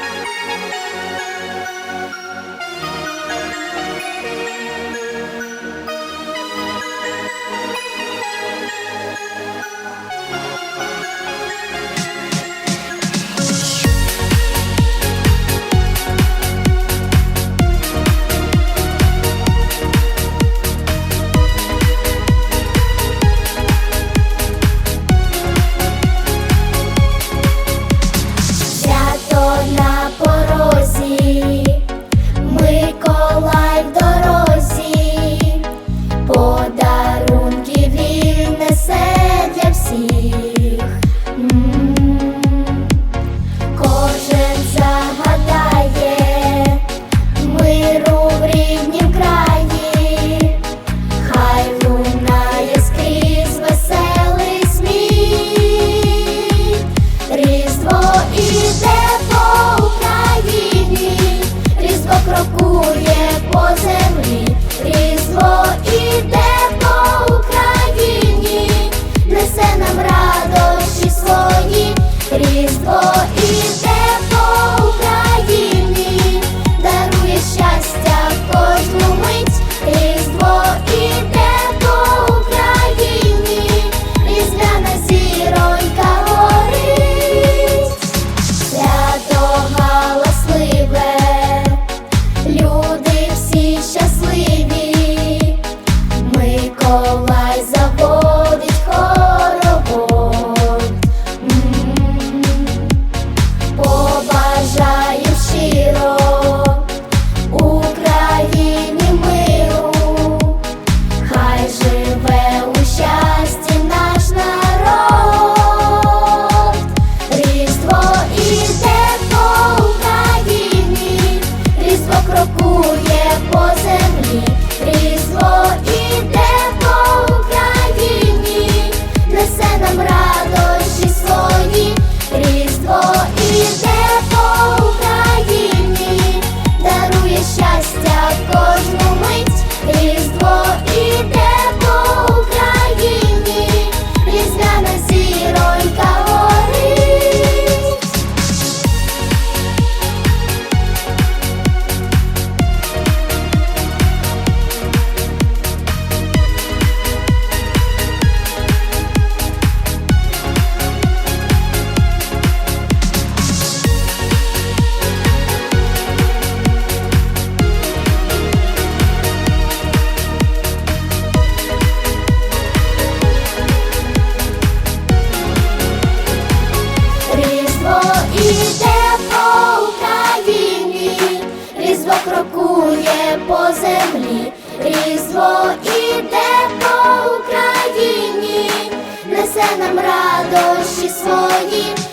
Thank you. for Іде по Україні, несе нам радощі свої.